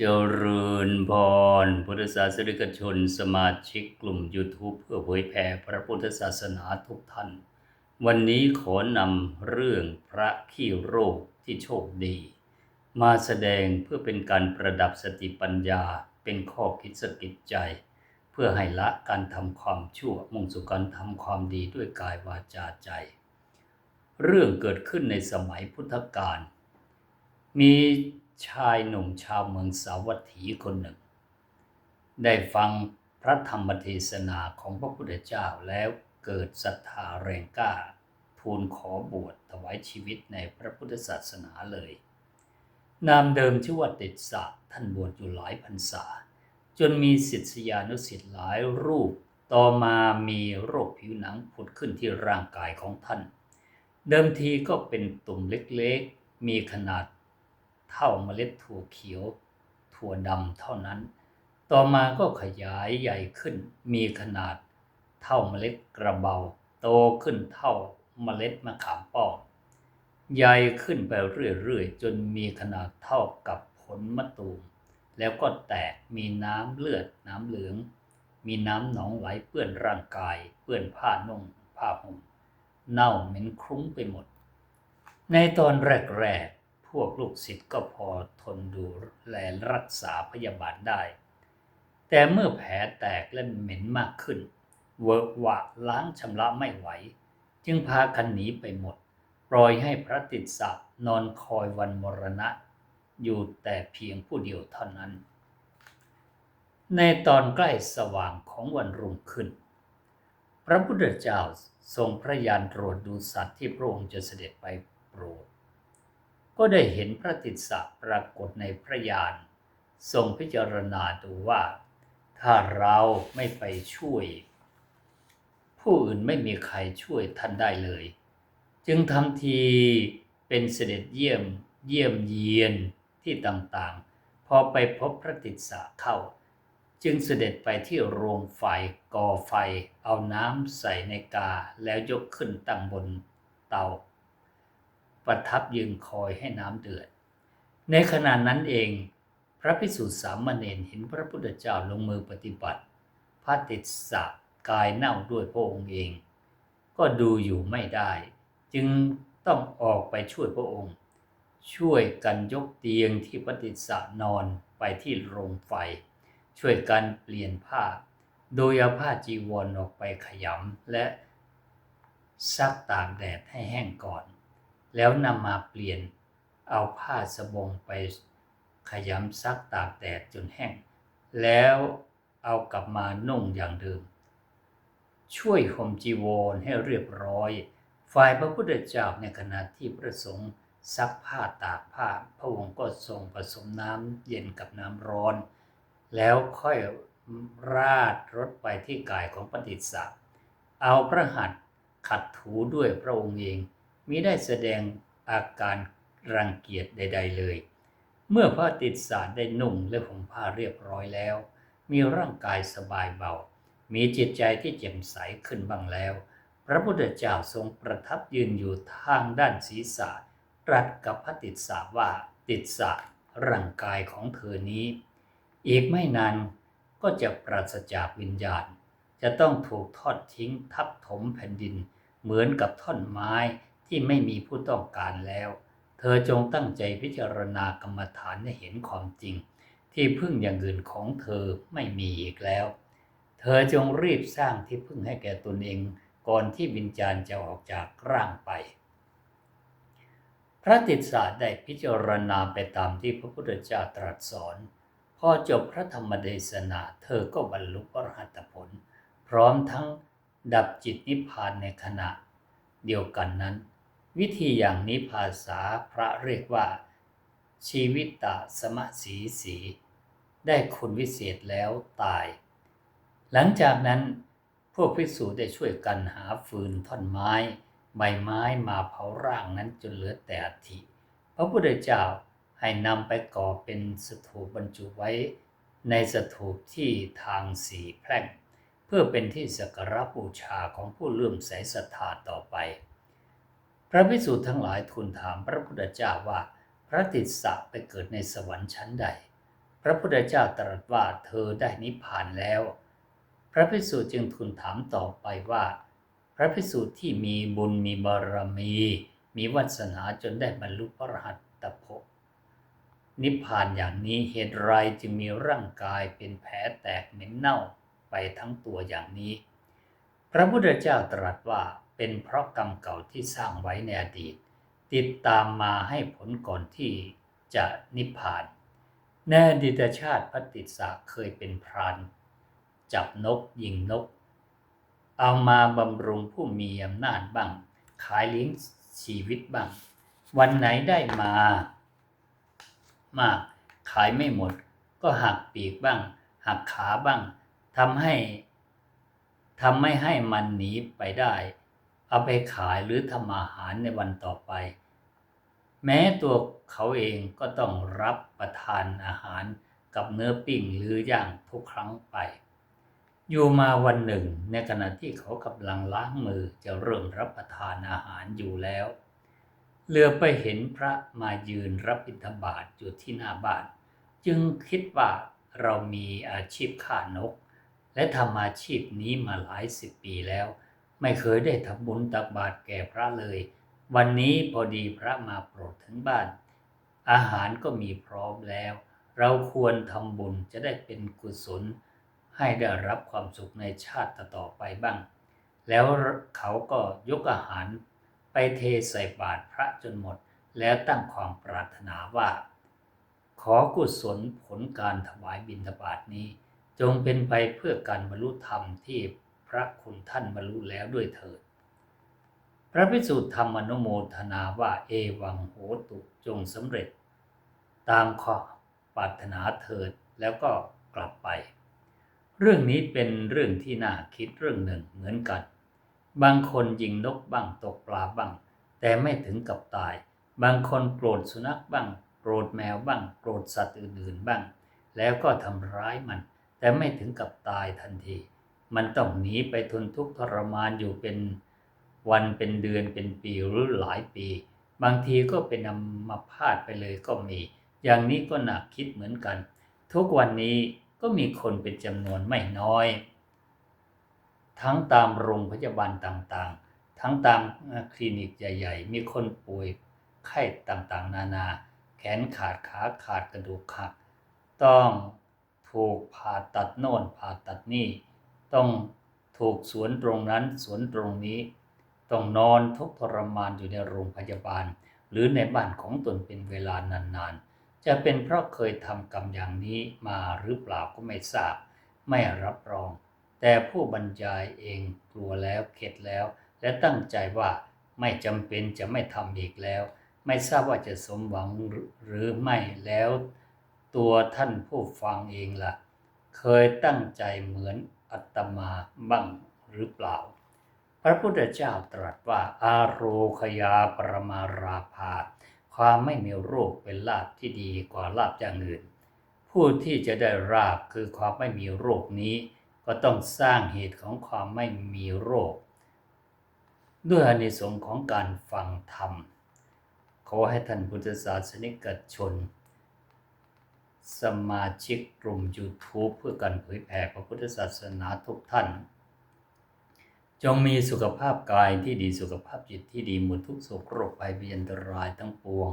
เจริญพรพุทธศาสนิกชน สมาชิกกลุ่ม YouTube เพื่อเผยแผ่พระพุทธศาสนาทุกท่าน วันนี้ขอนำเรื่องพระขี้โรคที่โชคดี มาแสดงเพื่อเป็นการประดับสติปัญญาเป็นข้อคิดสกิดใจ เพื่อให้ละการทำความชั่วมุ่งสู่การทำความดีด้วยกายวาจาใจ เรื่องเกิดขึ้นในสมัยพุทธกาลมี ชายหนุ่มชาวเมืองสาวัตถีคนหนึ่ง ได้ฟังพระธรรมเทศนาของพระพุทธเจ้าแล้วเกิดศรัทธาแรงกล้า ทูลขอบวชถวายชีวิตในพระพุทธศาสนาเลย นามเดิมชื่อว่าติดสะท่านบวชอยู่หลายพรรษา จนมีศิษยานุศิษย์หลายรูป ต่อมามีโรคผิวหนังผุดขึ้นที่ร่างกายของท่าน เดิมทีก็เป็นตุ่มเล็กๆ มีขนาด เท่าเมล็ดถั่วเขียว ถั่วดำเท่านั้น ต่อมาก็ขยายใหญ่ขึ้นมีขนาดเท่าเมล็ดกระเบา โตขึ้นเท่าเมล็ดมะขามป้อมใหญ่ขึ้นไปเรื่อยๆ จนมีขนาดเท่ากับผลมะตูม แล้วก็แตกมีน้ำเลือดน้ำเหลือง มีน้ำหนองไหลเปื้อนร่างกาย เปื้อนผ้านุ่งผ้าห่มเน่าเหม็นคลุ้งไปหมด ในตอนแรกๆ พวกลูกศิษย์ก็พอทนดูแลรักษาพยาบาลได้ แต่เมื่อแผลแตกและเหม็นมากขึ้น เวิร์วะล้างชำระไม่ไหว จึงพากันหนีไปหมด ปล่อยให้พระติดสะนอนคอยวันมรณะ อยู่แต่เพียงผู้เดียวเท่านั้น ในตอนใกล้สว่างของวันรุ่งขึ้น พระพุทธเจ้าทรงพระยานตรวจดูสัตว์ที่พระองค์จะเสด็จไปโปรด ก็ได้เห็นพระติสสะปรากฏในพระยานทรงพิจารณาดูว่า ถ้าเราไม่ไปช่วย ผู้อื่นไม่มีใครช่วยท่านได้เลย จึงทำทีเป็นเสด็จเยี่ยมเยี่ยมเยียนที่ต่างๆ พอไปพบพระติสสะเข้า จึงเสด็จไปที่โรงไฟก่อไฟ เอาน้ำใส่ในกาแล้วยกขึ้นตั้งบนเตา ประทับยืนคอยให้น้ำเดือด ในขณะนั้นเอง พระพิสุทธิสามเณรเห็นพระพุทธเจ้าลงมือปฏิบัติพระติสสะกายเน่าด้วยพระองค์เอง ก็ดูอยู่ไม่ได้ จึงต้องออกไปช่วยพระองค์ ช่วยกันยกเตียงที่พระติสสะนอนไปที่โรงไฟ ช่วยกันเปลี่ยนผ้า โดยเอาผ้าจีวรออกไปขยำและซักตากแดดให้แห้งก่อน แล้วนำมาเปลี่ยนเอาผ้าสบงไปขยำซักตากแดดจนแห้ง แล้วเอากลับมานุ่งอย่างเดิม ช่วยห่มจีวรให้เรียบร้อย ฝ่ายพระพุทธเจ้าในขณะที่พระสงฆ์ซักผ้าตากผ้า พระองค์ก็ทรงผสมน้ำเย็นกับน้ำร้อน แล้วค่อยราดรถไปที่กายของปฏิสัตเอาพระหัตถ์ขัดถูด้วยพระองค์เอง มิได้แสดงอาการรังเกียจใด ๆเลย เมื่อพระติดสสะได้นุ่งและห่มผ้าเรียบร้อยแล้ว มีร่างกายสบายเบา มีจิตใจที่แจ่มใสขึ้นบ้างแล้ว พระพุทธเจ้าทรงประทับยืนอยู่ทางด้านศีรษะ ตรัสกับพระติสสะว่าติสสะร่างกายของเธอนี้ อีกไม่นานก็จะปราศจากวิญญาณ จะต้องถูกทอดทิ้งทับถมแผ่นดิน เหมือนกับท่อนไม้ ที่ไม่มีผู้ต้องการแล้ว เธอจงตั้งใจพิจารณากรรมฐานให้เห็นความจริง ที่พึ่งอย่างอื่นของเธอไม่มีอีกแล้ว เธอจงรีบสร้างที่พึ่งให้แก่ตนเองก่อนที่วิญญาณจะออกจากร่างไป พระติสสะได้พิจารณาไปตามที่พระพุทธเจ้าตรัสสอน พอจบพระธรรมเทศนาเธอก็บรรลุอรหัตผล พร้อมทั้งดับจิตนิพพานในขณะเดียวกันนั้น วิธีอย่างนี้ภาษาพระเรียกว่า ชีวิตตสมสีสี ได้คุณวิเศษแล้วตาย หลังจากนั้นพวกภิกษุได้ช่วยกันหาฟืนท่อนไม้ ใบไม้มาเผาร่างนั้นจนเหลือแต่อัฐิพระพุทธเจ้าให้นำไปก่อเป็นสถูปบรรจุไว้ ในสถูปที่ทางสีแพร่ง เพื่อเป็นที่สักการะบูชาของผู้เลื่อมใสศรัทธาต่อไป พระภิกษุทั้งหลายทูลถามพระพุทธเจ้าว่า พระติสสะไปเกิดในสวรรค์ชั้นใด พระพุทธเจ้าตรัสว่าเธอได้นิพพานแล้ว พระภิกษุจึงทูลถามต่อไปว่า พระภิกษุที่มีบุญมีบารมี มีวาสนาจนได้บรรลุพระรหัตตภพนิพพานอย่างนี้เหตุไรจึงมีร่างกายเป็นแผลแตกเหม็นเน่าไปทั้งตัวอย่างนี้ พระพุทธเจ้าตรัสว่า เป็นเพราะกรรมเก่าที่สร้างไว้ในอดีต ติดตามมาให้ผลก่อนที่จะนิพพานในอดีตชาติพระติสสะเคยเป็นพราน จับนกยิงนก เอามาบำรุงผู้มีอำนาจบ้าง ขายเลี้ยงชีวิตบ้าง วันไหนได้มา มากขายไม่หมด ก็หักปีกบ้าง หักขาบ้างทำให้ทำไม่ให้มันหนีไปได้ เอาไปขายหรือทำอาหารในวันต่อไป แม้ตัวเขาเองก็ต้องรับประทานอาหารกับเนื้อปิ้งหรือย่างทุกครั้งไป อยู่มาวันหนึ่ง ในขณะที่เขากำลังล้างมือจะเริ่มรับประทานอาหารอยู่แล้วเหลือไปเห็นพระมายืนรับบิณฑบาตอยู่ที่หน้าบ้าน จึงคิดว่าเรามีอาชีพฆ่านก และทำอาชีพนี้มาหลายสิบปีแล้ว ไม่เคยได้ทำบุญตักบาตรแก่พระเลย วันนี้พอดีพระมาโปรดถึงบ้าน อาหารก็มีพร้อมแล้ว เราควรทำบุญจะได้เป็นกุศล ให้ได้รับความสุขในชาติต่อไปบ้าง แล้วเขาก็ยกอาหาร ไปเทใส่บาตรพระจนหมด แล้วตั้งความปรารถนาว่า ขอกุศลผลการถวายบิณฑบาตนี้ จงเป็นไปเพื่อการบรรลุธรรมที่ พระคุณท่านบรรลุแล้วด้วยเถิด พระพิสุทธิ์ธรรมอนุโมทนาว่าเอวังโหตุจงสำเร็จ ตามความปรารถนาเถิดแล้วก็กลับไป เรื่องนี้เป็นเรื่องที่น่าคิดเรื่องหนึ่งเหมือนกัน บางคนยิงนกบ้างตกปลาบ้าง แต่ไม่ถึงกับตาย บางคนโกรธสุนัขบ้างโกรธแมวบ้างโกรธสัตว์อื่นๆบ้าง แล้วก็ทำร้ายมัน แต่ไม่ถึงกับตายทันที มันต้องหนีไปทนทุกข์ทรมานอยู่เป็นวันเป็นเดือนเป็นปีหรือหลายปี บางทีก็เป็นอัมพาตไปเลยก็มี อย่างนี้ก็หนักคิดเหมือนกัน ทุกวันนี้ก็มีคนเป็นจำนวนไม่น้อย ทั้งตามโรงพยาบาลต่างๆ ทั้งตามคลินิกใหญ่ ๆ มีคนป่วยไข้ต่างๆ นานา แขนขาดขาขาดกระดูกหัก ต้องถูกผ่าตัดโน่นผ่าตัดนี่ ต้องถูกสวนตรงนั้นสวนตรงนี้ต้องนอนทุกข์ทรมานอยู่ในโรงพยาบาล หรือในบ้านของตนเป็นเวลานานๆ จะเป็นเพราะเคยทำกรรมอย่างนี้มาหรือเปล่าก็ไม่ทราบ ไม่รับรอง แต่ผู้บรรยายเองกลัวแล้วเข็ดแล้ว และตั้งใจว่าไม่จำเป็นจะไม่ทำอีกแล้ว ไม่ทราบว่าจะสมหวังหรือไม่แล้ว ตัวท่านผู้ฟังเองล่ะ เคยตั้งใจเหมือน อัตมาบ้างหรือเปล่า พระพุทธเจ้าตรัสว่าอาโรคยาปรมาราภา ความไม่มีโรคเป็นลาภที่ดีกว่าลาภอย่างอื่น ผู้ที่จะได้ราบคือความไม่มีโรคนี้ ก็ต้องสร้างเหตุของความไม่มีโรค ด้วยอนิสงส์ของการฟังธรรม ขอให้ท่านพุทธศาสนิกชน สมาชิกกลุ่ม YouTube เพื่อการเผยแผ่พระพุทธศาสนาทุกท่าน จงมีสุขภาพกายที่ดีสุขภาพจิตที่ดีหมดทุกโศกโรคภัยพยันตรายทั้งปวง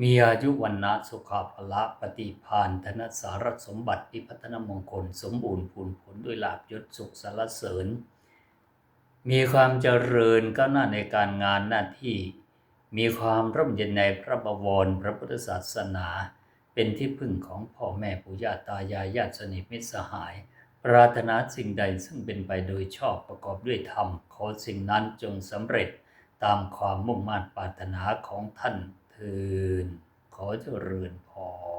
มีอายุวันนะสุขภาละปฏิพานธนสารสมบัติพิพัฒนมงคล สมบูรณ์พูนผลด้วยลาบยศสุขสารเสริญ มีความเจริญก้าวหน้าในการงานหน้าที่ มีความร่มเย็นในพระบวรพระพุทธศาสนา เป็นที่พึ่งของพ่อแม่ปู่ย่าตายายญาติสนิทมิตรสหาย ปรารถนาสิ่งใดซึ่งเป็นไปโดยชอบประกอบด้วยธรรม ขอสิ่งนั้นจงสำเร็จตามความมุ่งมั่นปรารถนาของท่านเทินขอเจริญพร